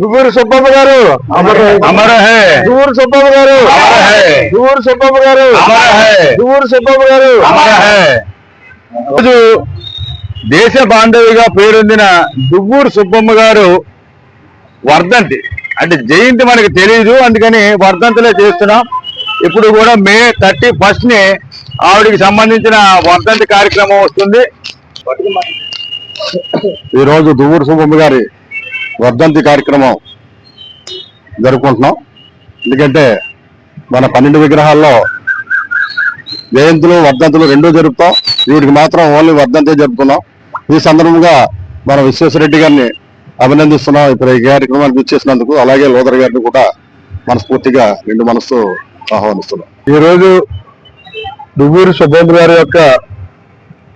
దువ్వూరు సుబ్బమ్మ గారు. దువ్వూరు సుబ్బమ్మ గారు. దువ్వూరు సుబ్బమ్మ గారు. దువ్వూరు సుబ్బమ్మ గారు. రోజు దేశ బాంధవిగా పేరొందిన దువ్వూరు సుబ్బమ్మ గారు వర్ధంతి. అంటే జయంతి మనకి తెలియదు అందుకని వర్ధంతిలో చేస్తున్నాం. ఇప్పుడు కూడా మే థర్టీ ఫస్ట్ని ఆవిడకి సంబంధించిన వర్ధంతి కార్యక్రమం వస్తుంది. ఈ రోజు దువ్వూరు సుబ్బమ్మ గారి వర్ధంతి కార్యక్రమం జరుపుకుంటున్నాం. ఎందుకంటే మన పన్నెండు విగ్రహాల్లో జయంతులు వర్ధంతులు రెండూ జరుపుతాం. వీటికి మాత్రం ఓన్లీ వర్ధంతే జరుపుకున్నాం. ఈ సందర్భంగా మన విశ్వేశ్వరరెడ్డి గారిని అభినందిస్తున్నాం. ఇప్పుడు ఈ కార్యక్రమానికి ఇచ్చేసినందుకు అలాగే లోదర్ గారిని కూడా మనస్ఫూర్తిగా రెండు మనసు ఆహ్వానిస్తున్నాం. ఈరోజు రోజు దువ్వూరు గారి యొక్క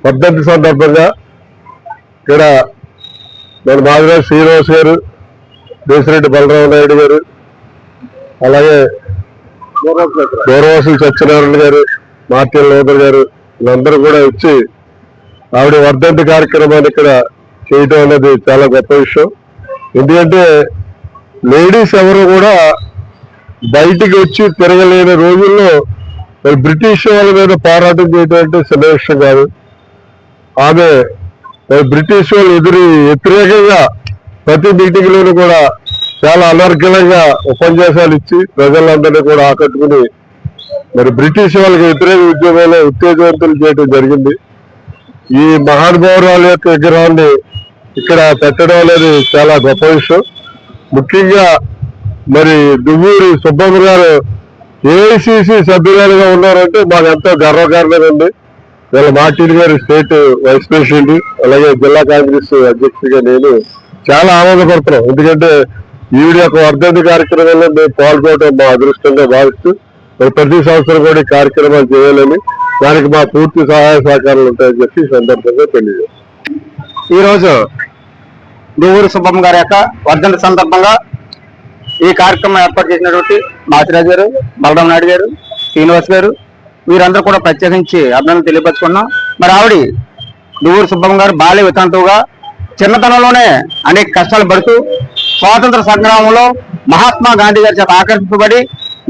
వర్ధంతి సందర్భంగా ఇక్కడ మన మాదిరాజు శ్రీనివాస్ గారు దేశరెడ్డి బలరామ నాయుడు గారు అలాగే గౌరవాసులు సత్యనారాయణ గారు మార్టిన్ లోదర్ గారు వీళ్ళందరూ కూడా వచ్చి ఆవిడ వర్ధంతి కార్యక్రమాన్ని ఇక్కడ చేయటం అనేది చాలా గొప్ప విషయం. ఎందుకంటే లేడీస్ ఎవరు కూడా బయటికి వచ్చి తిరగలేని రోజుల్లో మరి బ్రిటిష్ వాళ్ళ మీద పోరాటం చేయడం అంటే చిన్న కాదు. ఆమె బ్రిటిష్ వాళ్ళు ఎదురు వ్యతిరేకంగా ప్రతి మీటింగ్ లోను కూడా చాలా అనర్గళంగా ఉపన్యాసాలు ఇచ్చి ప్రజలందరినీ కూడా ఆకట్టుకుని మరి బ్రిటిష్ వాళ్ళకి వ్యతిరేక ఉద్యమంలో ఉత్తేజవంతులు చేయడం జరిగింది. ఈ మహానుభావురాల యొక్క విగ్రహాన్ని ఇక్కడ పెట్టడం అనేది చాలా గొప్ప విషయం. ముఖ్యంగా మరి దువ్వూరి సుబ్బమ్మ గారు ఏఐసిసి సభ్యురాలుగా ఉన్నారంటే మాకు ఎంతో గర్వకారణంగా ఉంది వీళ్ళ మార్టిన్ గారు స్టేట్ వైస్ ప్రెసిడెంట్ అలాగే జిల్లా కాంగ్రెస్ అధ్యక్షుడిగా నేను చాలా ఆనందపడుతున్నాం. ఎందుకంటే ఈవిడ యొక్క వర్ధంతి కార్యక్రమంలో మేము పాల్గొనడం మా అదృష్టంగా భావిస్తూ మరి ప్రతి సంవత్సరం కూడా ఈ కార్యక్రమాలు చేయాలని దానికి మా పూర్తి సహాయ సహకారాలు ఉంటాయని చెప్పి సందర్భంగా తెలియజేస్తాం ఈ రోజు సుబ్బమ్మ గారి యొక్క వర్ధంతి సందర్భంగా ఈ కార్యక్రమం ఏర్పాటు చేసినటువంటి మాసిరాజు గారు బలరాం నాయుడు గారు శ్రీనివాస్ గారు వీరందరూ కూడా ప్రత్యేకించి అభినందనలు తెలియపరచుకున్నాం. మరి ఆవిడ దువ్వూరు సుబ్బమ్మ గారు బాల్య వితంతువుగా చిన్నతనంలోనే అనేక కష్టాలు పడుతూ స్వాతంత్ర సంగ్రామంలో మహాత్మా గాంధీ గారి చేత ఆకర్షింపబడి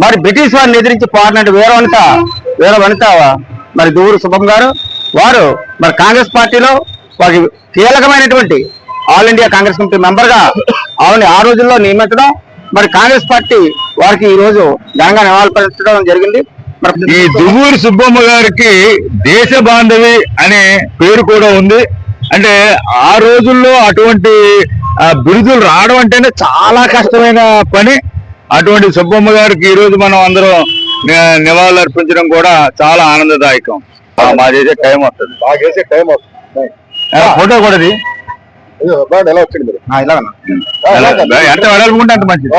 మరి బ్రిటిష్ వారిని ఎదిరించి పోరాడిన వీరవనిత వనిత వనిత మరి దువ్వూరు సుబ్బమ్మ గారు. వారు మరి కాంగ్రెస్ పార్టీలో వారికి కీలకమైనటువంటి ఆల్ ఇండియా కాంగ్రెస్ కమిటీ మెంబర్గా ఆవిడ ఆ రోజుల్లో నియమించడం మరి కాంగ్రెస్ పార్టీ వారికి ఈ రోజు ఘనంగా నివాళులర్పించడం జరిగింది. ఈ దువ్వూరు సుబ్బమ్మ గారికి దేశ బాంధవి అనే పేరు కూడా ఉంది. అంటే ఆ రోజుల్లో అటువంటి బిరుదులు రావడం అంటేనే చాలా కష్టమైన పని. అటువంటి సుబ్బమ్మ గారికి ఈ రోజు మనం అందరం నివాళులు అర్పించడం కూడా చాలా ఆనందదాయకం. మా చేసే టైం వస్తుంది. బాగేసే టైం వస్తుంది. ఫోటో కూడా ఎలా వచ్చింది ఎంత వెళ్ళాలనుకుంటే అంత మంచిది.